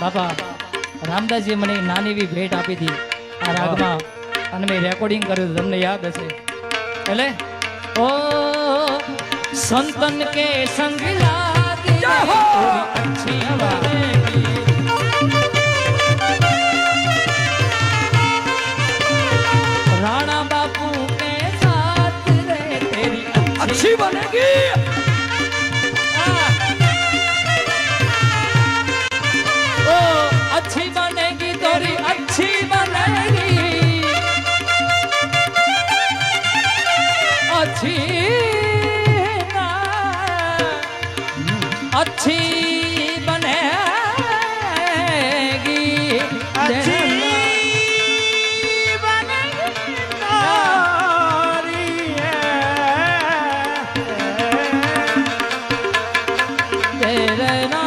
બાપા રામદાસજી મને એક નાની એવી ભેટ આપી હતી આ રાગમાં અને મેં રેકોર્ડિંગ કર્યું હતું, તમને યાદ હશે એટલે ઓ સંતન કે સંગ લાગી જય હો! થોડી અચ્છી બનેગી। રાણા બાપू के साथ रे तेरी अच्छी अच्छी बनेगी अच्छी ना- अच्छी बनेगी अच्छी तेरे ना